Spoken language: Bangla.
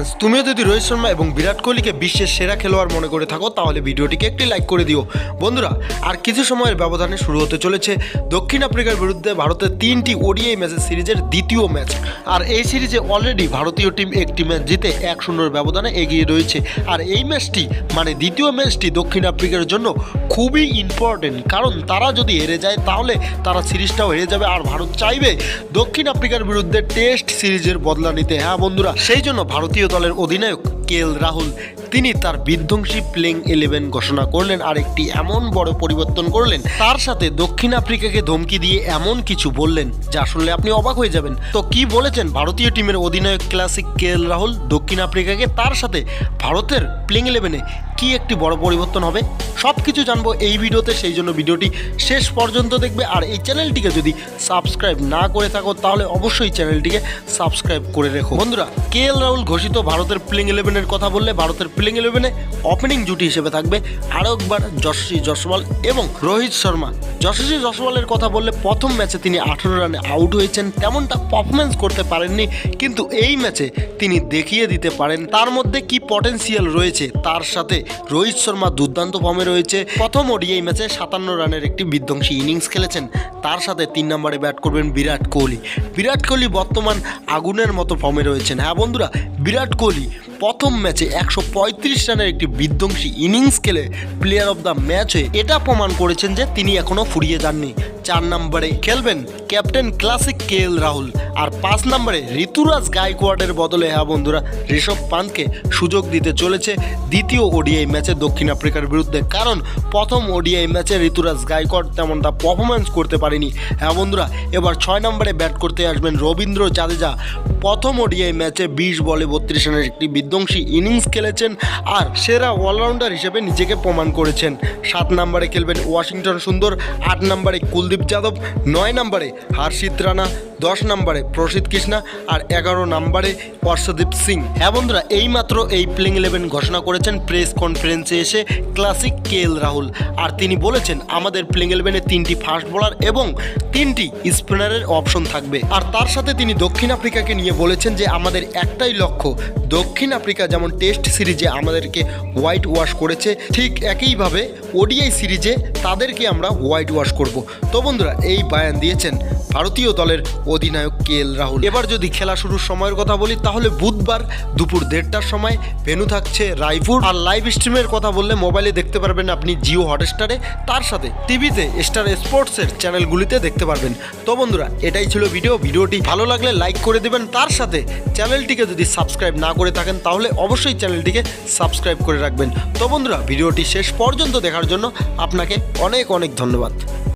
ফ্রেন্ডস, তুমিও যদি রোহিত শর্মা এবং বিরাট কোহলিকে বিশ্বের সেরা খেলোয়াড় মনে করে থাকো, তাহলে ভিডিওটিকে একটি লাইক করে দিও। বন্ধুরা, আর কিছু সময়ের ব্যবধানে শুরু হতে চলেছে দক্ষিণ আফ্রিকার বিরুদ্ধে ভারতের তিনটি ওডিআই ম্যাচের সিরিজের দ্বিতীয় ম্যাচ। আর এই সিরিজে অলরেডি ভারতীয় টিম একটি ম্যাচ জিতে এক শূন্যর ব্যবধানে এগিয়ে রয়েছে। আর এই ম্যাচটি মানে দ্বিতীয় ম্যাচটি দক্ষিণ আফ্রিকার জন্য খুবই ইম্পর্টেন্ট কারণ তারা যদি হেরে যায়, তাহলে তারা সিরিজটাও হেরে যাবে। আর ভারত চাইবে দক্ষিণ আফ্রিকার বিরুদ্ধে টেস্ট সিরিজের বদলা নিতে। হ্যাঁ বন্ধুরা, সেই জন্য ভারতীয় দলের অধিনায়ক কে এল রাহুল, তিনি তার বিধ্বংসী প্লেইং ইলেভেন ঘোষণা করলেন আর একটি এমন বড় পরিবর্তন করলেন, তার সাথে দক্ষিণ আফ্রিকাকে ধমকি দিয়ে এমন কিছু বললেন, যা শুনলে আপনি অবাক হয়ে যাবেন। তো কি বলেছেন ভারতীয় টিমের অধিনায়ক ক্লাসিক কে এল রাহুল, দক্ষিণ আফ্রিকাকে তার সাথে ভারতের প্লেইং ইলেভেনে কি একটি বড় পরিবর্তন হবে সব কিছু জানব এই ভিডিওতে, সেই জন্য ভিডিওটি শেষ পর্যন্ত দেখবে। আর এই চ্যানেলটিকে যদি সাবস্ক্রাইব না করে থাকো, তাহলে অবশ্যই চ্যানেলটিকে সাবস্ক্রাইব করে রেখো। বন্ধুরা কে এল রাহুল ঘোষিত ভারতের প্লেইং ইলেভেনের কথা বললে, ভারতের প্লেইং ইলেভেনে ওপেনিং জুটি হিসেবে থাকবে আরও একবার যশস্বী জসওয়াল এবং রোহিত শর্মা। যশস্বী জসওয়ালের কথা বললে, প্রথম ম্যাচে তিনি আঠেরো রানে আউট হয়েছেন, তেমনটা পারফরমেন্স করতে পারেননি, কিন্তু এই ম্যাচে তিনি দেখিয়ে দিতে পারেন তার মধ্যে কি পটেনশিয়াল রয়েছে, তার সাথে রোহিত শর্মা দুর্দান্ত ফর্মে রয়েছে। প্রথম ওডিআই ম্যাচে সাতান্ন রানের একটি বিধ্বংসী ইনিংস খেলেছেন। তার সাথে তিন নম্বরে ব্যাট করবেন বিরাট কোহলি। বিরাট কোহলি বর্তমান আগুনের মতো ফর্মে রয়েছেন। হ্যাঁ বন্ধুরা, বিরাট কোহলি প্রথম ম্যাচে একশো পঁয়ত্রিশ রানের একটি বিধ্বংসী ইনিংস খেলে প্লেয়ার অফ দ্য ম্যাচ হয়ে এটা প্রমাণ করেছেন যে তিনি এখনও ফুরিয়ে যাননি। চার নম্বরে খেলবেন captain classic K L Rahul. আর পাঁচ নম্বরে ঋতুরাজ গায়কোয়াডের বদলে হ্যাঁ বন্ধুরা, ঋষভ পান্তকে সুযোগ দিতে চলেছে দ্বিতীয় ওডিআই ম্যাচে দক্ষিণ আফ্রিকার বিরুদ্ধে। কারণ প্রথম ওডিআই ম্যাচে ঋতুরাজ গায়কোয়াড তেমনটা পারফরমেন্স করতে পারেনি। হ্যাঁ বন্ধুরা, এবার ছয় নম্বরে ব্যাট করতে আসবেন রবীন্দ্র জাদেজা। প্রথম ওডিআই ম্যাচে বিশ বলে বত্রিশ রানের একটি বিধ্বংসী ইনিংস খেলেছেন আর সেরা অলরাউন্ডার হিসেবে নিজেকে প্রমাণ করেছেন। সাত নম্বরে খেলবেন ওয়াশিংটন সুন্দর, আট নম্বরে কুলদীপ যাদব, নয় নম্বরে হর্ষিত রানা দশ নম্বরে প্রসিদ্ধ কৃষ্ণা আর এগারো নম্বরে অর্ষদীপ সিং। হ্যাঁ বন্ধুরা, এইমাত্র এই প্লেইং ইলেভেন ঘোষণা করেছেন প্রেস কনফারেন্সে এসে ক্লাসিক কে এল রাহুল। আর তিনি বলেছেন, আমাদের প্লেইং ইলেভেনে তিনটি ফাস্ট বোলার এবং তিনটি স্পিনারের অপশন থাকবে। আর তার সাথে তিনি দক্ষিণ আফ্রিকাকে নিয়ে বলেছেন যে, আমাদের একটাই লক্ষ্য, দক্ষিণ আফ্রিকা যেমন টেস্ট সিরিজে আমাদেরকে হোয়াইট ওয়াশ করেছে, ঠিক একইভাবে ওডিআই সিরিজে তাদেরকে আমরা হোয়াইট ওয়াশ করব। তো বন্ধুরা, এই বায়ান দিয়েছেন ভারতীয় দলের অধিনায়ক কে এল রাহুল। এবার যদি খেলা শুরুর সময়ের কথা বলি, তাহলে বুধবার দুপুর দেড়টার সময় ভেনু থাকছে রায়পুর। আর লাইভ স্ট্রিমের কথা বললে মোবাইলে দেখতে পারবেন আপনি জিও হটস্টারে। তার সাথে টিভিতে স্টার স্পোর্টসের চ্যানেলগুলিতে দেখতে পারবেন। তো বন্ধুরা, এটাই ছিল ভিডিও ভিডিওটি ভালো লাগলে লাইক করে দেবেন। তার সাথে চ্যানেলটিকে যদি সাবস্ক্রাইব না করে থাকেন, তাহলে অবশ্যই চ্যানেলটিকে সাবস্ক্রাইব করে রাখবেন। তো বন্ধুরা, ভিডিওটি শেষ পর্যন্ত দেখার জন্য আপনাকে অনেক অনেক ধন্যবাদ।